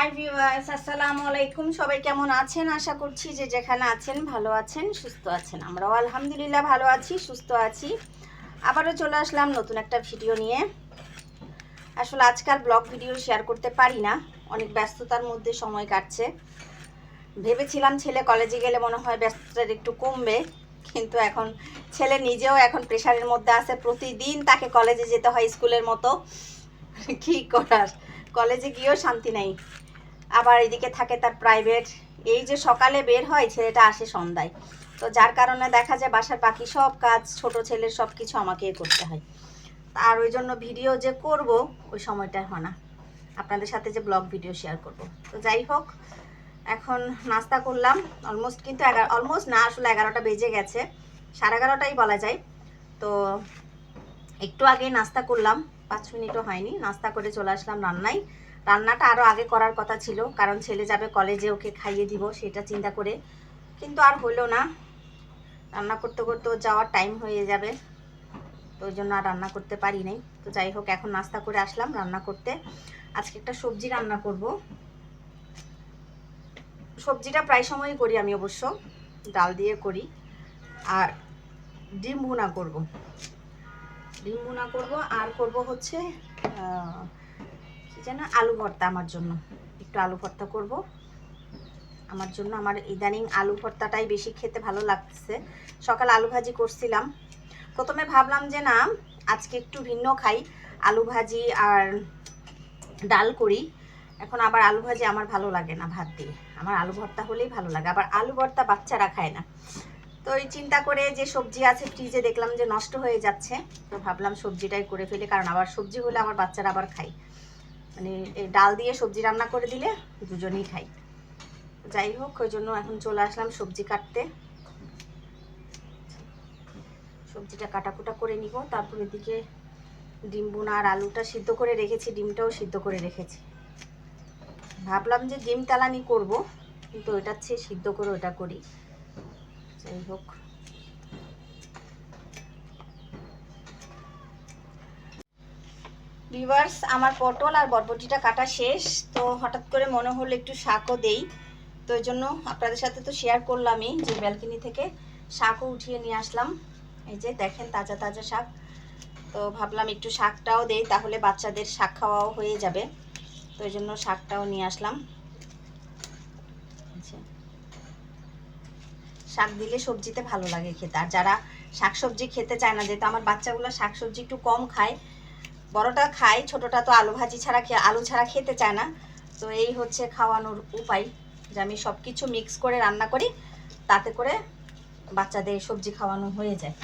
Hi viewers আসসালামু আলাইকুম সবাই কেমন আছেন? আশা করছি যে যেখানে আছেন, ভালো আছেন, সুস্থ আছেন। আমরাও আলহামদুলিল্লাহ ভালো আছি, সুস্থ আছি। আবারও চলে আসলাম নতুন একটা ভিডিও নিয়ে। আসলে আজকাল ব্লগ ভিডিও শেয়ার করতে পারি না। অনেক ব্যস্ততার মধ্যে সময় কাটছে। ভেবেছিলাম ছেলে কলেজে গেলে মনে হয় ব্যস্ততার একটু কমবে। কিন্তু এখন ছেলে নিজেও এখন প্রেশারের মধ্যে আছে। প্রতিদিন তাকে কলেজে যেতে হয় স্কুলের মতো। কি করার? কলেজে গিয়েও শান্তি নেই। আবার এদিকে থাকে তার প্রাইভেট এই যে সকালে বের হয়, ছেলেটা আসে সন্ধ্যায়। তো যার কারণে দেখা যায় বাসার বাকি সব কাজ, ছোট ছেলের সব কিছু আমাকে করতে হয়। আর ওই জন্য ভিডিও যে করব, ওই সময়টা হয় না। আপনাদের সাথে যে ব্লগ ভিডিও শেয়ার করব। তো যাই হোক, এখন নাস্তা করলাম। অলমোস্ট কিন্তু এগারো অলমোস্ট না, আসলে এগারোটা বেজে গেছে। সাড়ে এগারোটাই বলা যায়। তো একটু আগে নাস্তা করলাম। পাঁচ মিনিটও হয়নি। নাস্তা করে চলে আসলাম রান্নায়। রান্নাটা আরও আগে করার কথা ছিল, কারণ ছেলে যাবে কলেজে ওকে খাইয়ে দিব, সেটা চিন্তা করে। কিন্তু আর হলো না। রান্না করতে করতে ওর যাওয়ার টাইম হয়ে যাবে। তো ওই জন্য আর রান্না করতে পারি নাই। তো যাই হোক, এখন নাস্তা করে আসলাম রান্না করতে। আজকে একটা সবজি রান্না করব। সবজিটা প্রায় সময়ই করি আমি অবশ্য। ডাল দিয়ে করি। আর ডিম ভুনা করব। ডিম ভুনা করব। আর করব হচ্ছে যেন আলু ভর্তা আমার জন্য। একটু আলু ভর্তা করব। আমার জন্য আমার ইদানিং আলু ভর্তাটাই বেশি খেতে ভালো লাগছে সকাল আলু ভাজি করছিলাম। প্রথমে ভাবলাম যে না, আজকে একটু ভিন্ন খাই। আলু ভাজি আর ডাল করি। এখন আবার আলু ভাজি আমার ভালো লাগে না ভাত দিয়ে। আমার আলু ভর্তা হলেই ভালো লাগে। আবার আলু ভর্তা বাচ্চারা খায় না। তো এই চিন্তা করে যে সবজি আছে ফ্রিজে দেখলাম যে নষ্ট হয়ে যাচ্ছে। তো ভাবলাম সবজিটাই করে ফেলি, কারণ আবার সবজি হলে আমার বাচ্চারা আবার খায়। মানে ডাল দিয়ে সবজি রান্না করে দিলে দুজনেই খাই। যাই হোক, ওই জন্য এখন চলে আসলাম সবজি কাটতে। সবজিটা কাটাকুটা করে নিব, তারপর এদিকে ডিম বোনা আর আলুটা সিদ্ধ করে রেখেছি, ডিমটাও সিদ্ধ করে রেখেছি। ভাবলাম যে ডিম তালানি করব, কিন্তু ওইটার চেয়ে সিদ্ধ করে ওটা করি। যাই হোক। ভিভার্স আমার পটল আর বরবটিটা কাটা শেষ, তো হঠাৎ করে মনে হলো একটু শাকও দেই। তো ওই জন্য আপনাদের সাথে তো শেয়ার করলামই, যে ব্যালকনি থেকে শাকও উঠিয়ে নিয়ে আসলাম। এই যে দেখেন তাজা তাজা শাক। তো ভাবলাম একটু শাকটাও দেই, তাহলে বাচ্চাদের শাক খাওয়াও হয়ে যাবে। তো ওই জন্য শাকটাও নিয়ে আসলাম। শাক দিলে সবজিতে ভালো লাগে খেতে। আর যারা শাক সবজি খেতে চায় না, যেহেতু আমার বাচ্চাগুলো শাক সবজি একটু কম খায় বড়টা খায়, ছোটটা তো আলু ভাজি ছাড়া খেয়ে, আলু ছাড়া খেতে চায় না। তো এই হচ্ছে খাওয়ানোর উপায় যে আমি সব কিছু মিক্স করে রান্না করি, তাতে করে বাচ্চাদের সবজি খাওয়ানো হয়ে যায়।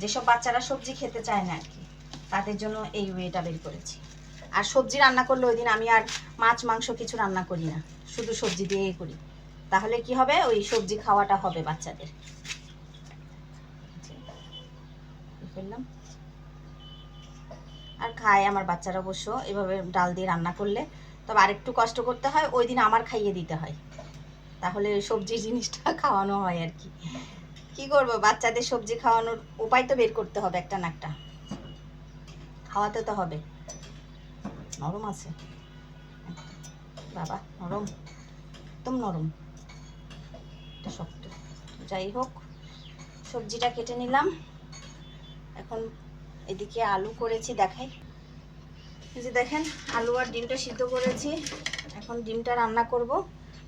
যেসব বাচ্চারা সবজি খেতে চায় না আর কি, তাদের জন্য এই ওয়েটা বের করেছি। আর সবজি রান্না করলে ওই দিন আমি আর মাছ, মাংস কিছু রান্না করি না, শুধু সবজি দিয়েই করি। তাহলে কি হবে? ওই সবজি খাওয়াটা হবে বাচ্চাদের। ফেললাম আর খায় আমার বাচ্চারা অবশ্য, এভাবে ডাল দিয়ে রান্না করলে। তবে আরেকটু কষ্ট করতে হয়, ওই দিন আমার খাইয়ে দিতে হয়। তাহলে সবজি জিনিসটা খাওয়ানো হয় আর কি। কি করব, বাচ্চাদের সবজি খাওয়ানোর উপায় তো বের করতে হবে একটা না একটা। খাওয়াতে তো হবে। নরম আছে। বাবা, নরম। একদম নরম। এটা শক্ত। যাই হোক, সবজিটা কেটে নিলাম। এখন এদিকে আলু করেছি, দেখাই। যে দেখেন, আলু আর ডিমটা সিদ্ধ করেছি। এখন ডিমটা রান্না করব,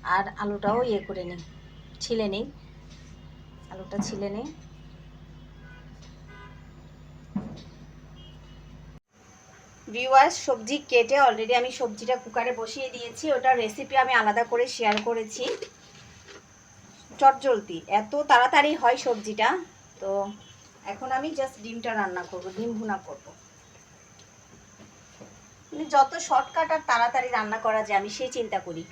আর আলুটাও ইয়ে করে নিই, ছিলে নিই। আলুটা ছিলে নিই। ভিউয়ার্স, সবজি কেটে অলরেডি আমি সবজিটা কুকারে বসিয়ে দিয়েছি। ওটার রেসিপি আমি আলাদা করে শেয়ার করেছি। চটজলতি, এত তাড়াতাড়ি হয় সবজিটা, তো এখন আমি জাস্ট ডিমটা রান্না করব, ডিম ভুনা করব। মানে যত শর্টকাট আর তাড়াতাড়ি রান্না করা যায়, আমি সেই চিন্তা করি।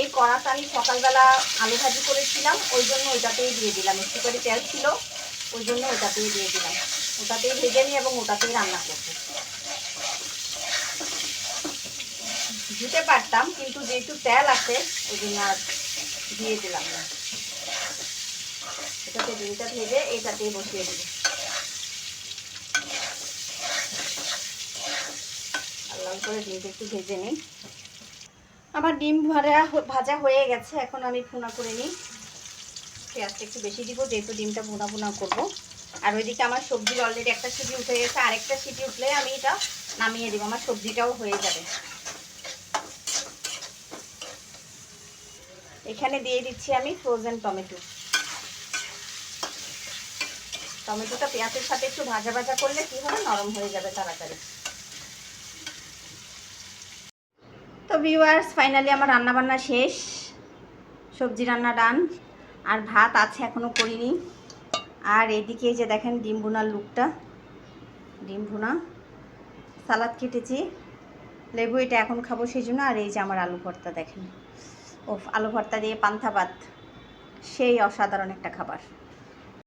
এই কড়াটা আমি সকালবেলা আলু ভাজি করেছিলাম, ওই জন্য ওইটাতেই দিয়ে দিলাম। একটু করে তেল ছিল, ওই জন্য ওটাতেই দিয়ে দিলাম। ওটাতেই ভেজে নিই এবং ওটাতেই রান্না করব। দিতে পারতাম, কিন্তু যেহেতু তেল আছে, ওই জন্য আর দিয়ে দিলাম না। এটাতে ডিমটা ভেজে এটাতেই বসিয়ে দিই আর লাল করে ডিমটা একটু ভেজে নিই। আমার ডিম ভাজা ভাজা হয়ে গেছে, এখন আমি ভুনা করে নিই। পেঁয়াজটা একটু বেশি দিব, যেহেতু ডিমটা ভুনা ভুনা করব। আর ওইদিকে আমার সবজির অলরেডি একটা সিটি উঠে গেছে, আরেকটা সিটি উঠলে আমি এটা নামিয়ে দিব, আমার সবজিটাও হয়ে যাবে। এখানে দিয়ে দিচ্ছি আমি ফ্রোজেন টমেটো টমেটোটা পেঁয়াজের সাথে একটু ভাজা ভাজা করলে কি হবে? নরম হয়ে যাবে তাড়াতাড়ি। তো ভিউয়ার্স ফাইনালি আমার রান্না বান্না শেষ। সবজি রান্না ডান আর ভাত আছে এখনও করিনি। আর এইদিকে এই যে দেখেন ডিম ভুনার লুকটা ডিম ভুনা। সালাদ কেটেছি। লেবু এটা এখন খাব সেই জন্য। আর এই যে আমার আলু ভর্তা দেখেন। ও আলু ভর্তা দিয়ে পান্থা ভাত। সেই অসাধারণ একটা খাবার।